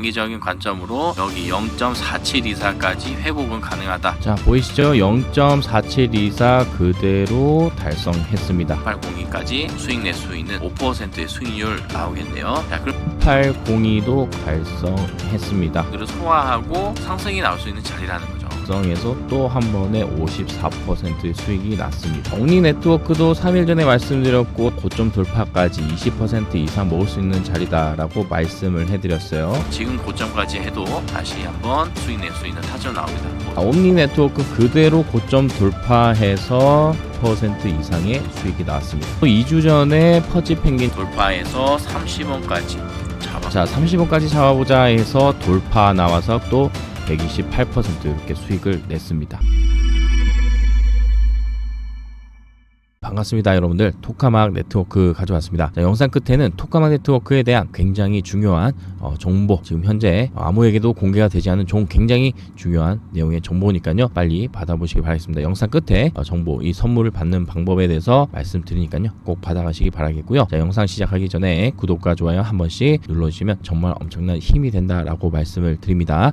단기적인 관점으로 여기 0.4724까지 회복은 가능하다. 자 보이시죠? 0.4724 그대로 달성했습니다. 802까지 수익 낼 수 있는 5%의 수익률 나오겠네요. 자, 그럼 802도 달성했습니다. 그를 소화하고 상승이 나올 수 있는 자리라는 거 죠. 달성해서 또 한 번에 54%의 수익이 났습니다. 옥리 네트워크도 3일 전에 말씀드렸고 고점 돌파까지 20% 이상 먹을 수 있는 자리다라고 말씀을 해드렸어요. 지금 고점까지 해도 다시 한번 수익 낼 수 있는 타점 나옵니다. 아, 옴니 네트워크 그대로 고점 돌파해서 10% 이상의 수익이 나왔습니다. 또 2주 전에 퍼지 펭귄 돌파해서 30원까지 잡아. 자 30원까지 잡아보자 해서 돌파 나와서 또 128% 이렇게 수익을 냈습니다. 반갑습니다 여러분들 토카막 네트워크 가져왔습니다 자, 영상 끝에는 토카막 네트워크에 대한 굉장히 중요한 어, 정보 지금 현재 아무에게도 공개가 되지 않은 종 굉장히 중요한 내용의 정보니까요. 빨리 받아보시기 바라겠습니다. 영상 끝에 어, 정보 이 선물을 받는 방법에 대해서 말씀드리니까요. 꼭 받아가시기 바라겠고요. 자 영상 시작하기 전에 구독과 좋아요 한 번씩 눌러주시면 정말 엄청난 힘이 된다라고 말씀을 드립니다.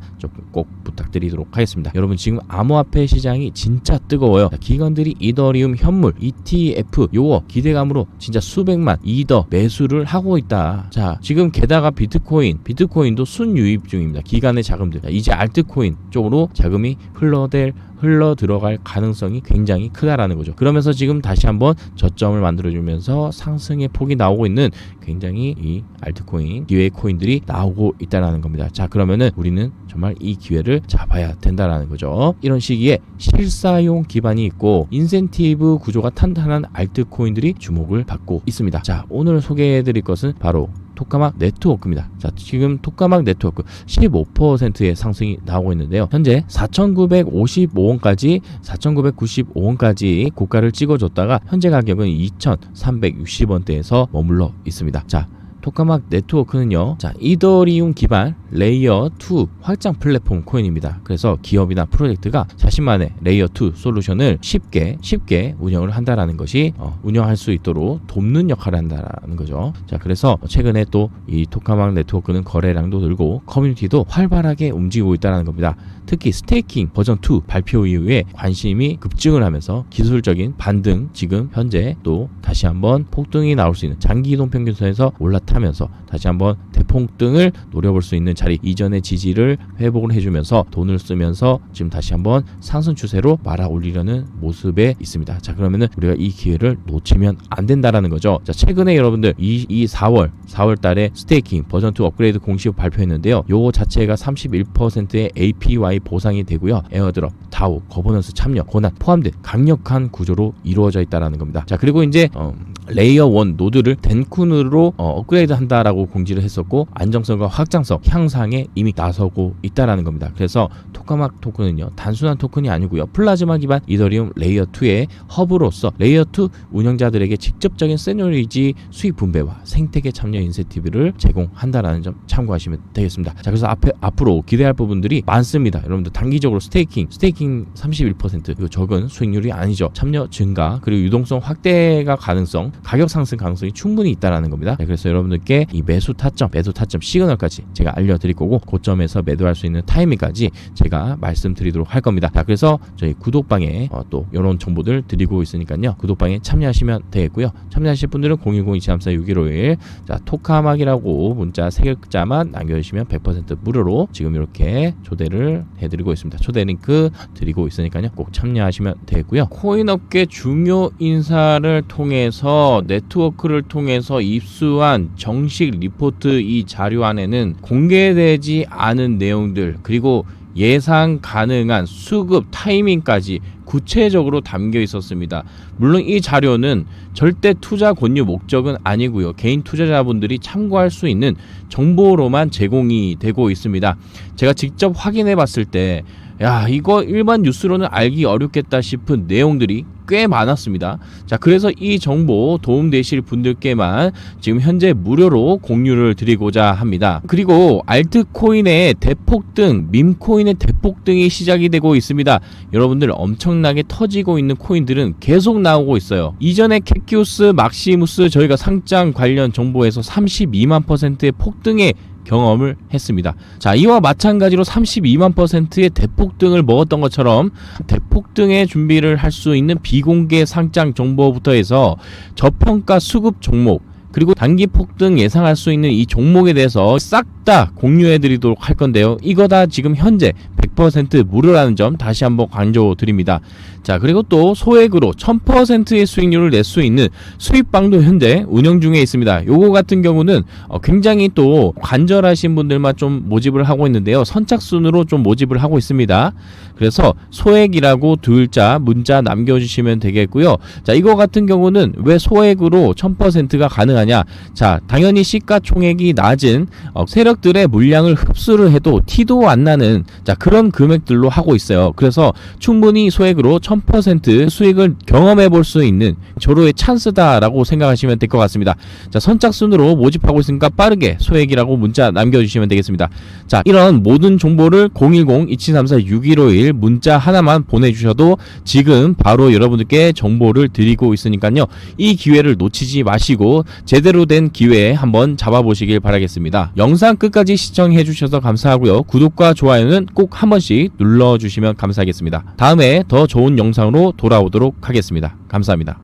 꼭 부탁드리도록 하겠습니다. 여러분 지금 암호화폐 시장이 진짜 뜨거워요. 자, 기관들이 이더리움 현물 ETF 요거 기대감으로 진짜 수백만 이더 매수를 하고 있다. 자, 지금 게다가 비트코인, 비트코인도 순유입 중입니다. 기간의 자금들. 자, 이제 알트코인 쪽으로 자금이 흘러댈 흘러 들어갈 가능성이 굉장히 크다라는 거죠. 그러면서 지금 다시 한번 저점을 만들어주면서 상승의 폭이 나오고 있는 굉장히 이 알트코인 기회 코인들이 나오고 있다라는 겁니다. 자 그러면은 우리는 정말 이 기회를 잡아야 된다라는 거죠. 이런 시기에 실사용 기반이 있고 인센티브 구조가 탄탄한 알트코인들이 주목을 받고 있습니다. 자 오늘 소개해드릴 것은 바로 토카막 네트워크입니다. 자, 지금 토카막 네트워크 15%의 상승이 나오고 있는데요. 현재 4,955원까지 4,995원까지 고가를 찍어줬다가 현재 가격은 2,360원대에서 머물러 있습니다. 자, 토카막 네트워크는요. 자, 이더리움 기반 레이어 2 확장 플랫폼 코인입니다. 그래서 기업이나 프로젝트가 자신만의 레이어 2 솔루션을 쉽게 쉽게 운영을 한다라는 것이 어, 운영할 수 있도록 돕는 역할을 한다라는 거죠. 자, 그래서 최근에 또 이 토카막 네트워크는 거래량도 늘고 커뮤니티도 활발하게 움직이고 있다는 겁니다. 특히 스테이킹 버전 2 발표 이후에 관심이 급증을 하면서 기술적인 반등 지금 현재 또 다시 한번 폭등이 나올 수 있는 장기 이동 평균선에서 올라타 면서 다시 한번 대폭등을 노려볼 수 있는 자리 이전의 지지를 회복을 해주면서 돈을 쓰면서 지금 다시 한번 상승 추세로 말아 올리려는 모습에 있습니다. 자 그러면은 우리가 이 기회를 놓치면 안 된다라는 거죠. 자 최근에 여러분들 이, 이 4월 4월 달에 스테이킹 버전 2 업그레이드 공식 발표했는데요. 요거 자체가 31%의 APY 보상이 되고요. 에어드롭, 다오, 거버넌스 참여, 권한 포함된 강력한 구조로 이루어져 있다라는 겁니다. 자 그리고 이제 어, 레이어 1 노드를 덴쿤으로 어, 업그레이드 한다라고 공지를 했었고 안정성과 확장성 향상에 이미 나서고 있다라는 겁니다. 그래서 토카막 토큰은요 단순한 토큰이 아니고요 플라즈마 기반 이더리움 레이어 2의 허브로서 레이어 2 운영자들에게 직접적인 세뇨리지 수익 분배와 생태계 참여 인센티브를 제공한다라는 점 참고하시면 되겠습니다. 자 그래서 앞에 앞으로 기대할 부분들이 많습니다. 여러분들 단기적으로 스테이킹 스테이킹 31% 이거 적은 수익률이 아니죠. 참여 증가 그리고 유동성 확대가 가능성 가격 상승 가능성이 충분히 있다라는 겁니다. 네, 그래서 여러분들께 이 매수 타점, 매도 타점 시그널까지 제가 알려드릴 거고 고점에서 매도할 수 있는 타이밍까지 제가 말씀드리도록 할 겁니다. 자, 그래서 저희 구독방에 어, 또 이런 정보들 드리고 있으니까요. 구독방에 참여하시면 되겠고요. 참여하실 분들은 010-2344-6151 자, 토카막이라고 문자 세 글자만 남겨주시면 100% 무료로 지금 이렇게 초대를 해드리고 있습니다. 초대 링크 드리고 있으니까요. 꼭 참여하시면 되겠고요. 코인업계 중요 인사를 통해서 네트워크를 통해서 입수한 정식 리포트 이 자료 안에는 공개되지 않은 내용들 그리고 예상 가능한 수급 타이밍까지 구체적으로 담겨 있었습니다. 물론 이 자료는 절대 투자 권유 목적은 아니고요. 개인 투자자분들이 참고할 수 있는 정보로만 제공이 되고 있습니다. 제가 직접 확인해 봤을 때 야, 이거 일반 뉴스로는 알기 어렵겠다 싶은 내용들이 꽤 많았습니다. 자, 그래서 이 정보 도움되실 분들께만 지금 현재 무료로 공유를 드리고자 합니다. 그리고 알트코인의 대폭등, 밈코인의 대폭등이 시작이 되고 있습니다. 여러분들 엄청나게 터지고 있는 코인들은 계속 나오고 있어요. 이전에 캐키우스, 막시무스 저희가 상장 관련 정보에서 32만 퍼센트의 폭등에 경험을 했습니다. 자, 이와 마찬가지로 32만 퍼센트의 대폭등을 먹었던 것처럼 대폭등의 준비를 할 수 있는 비공개 상장 정보부터 해서 저평가 수급 종목 그리고 단기 폭등 예상할 수 있는 이 종목에 대해서 싹 다 공유해 드리도록 할 건데요. 이거 다 지금 현재 100% 무료라는 점 다시 한번 강조 드립니다. 자, 그리고 또 소액으로 1000%의 수익률을 낼 수 있는 수익방도 현재 운영 중에 있습니다. 요거 같은 경우는 어, 굉장히 또 간절하신 분들만 좀 모집을 하고 있는데요. 선착순으로 좀 모집을 하고 있습니다. 그래서 소액이라고 둘자 문자 남겨주시면 되겠고요. 자, 이거 같은 경우는 왜 소액으로 1000%가 가능하냐? 자, 당연히 시가총액이 낮은 어, 세력들의 물량을 흡수를 해도 티도 안 나는 자 그런 금액들로 하고 있어요. 그래서 충분히 소액으로 1000% 수익을 경험해 볼 수 있는 절호의 찬스다라고 생각하시면 될 것 같습니다. 자, 선착순으로 모집하고 있으니까 빠르게 소액이라고 문자 남겨주시면 되겠습니다. 자, 이런 모든 정보를 010-2734-6151 문자 하나만 보내주셔도 지금 바로 여러분들께 정보를 드리고 있으니까요. 이 기회를 놓치지 마시고 제대로 된 기회에 한번 잡아보시길 바라겠습니다. 영상 끝까지 시청해 주셔서 감사하고요. 구독과 좋아요는 꼭한 번씩 눌러주시면 감사하겠습니다. 다음에 더 좋은 영상으로 돌아오도록 하겠습니다. 감사합니다.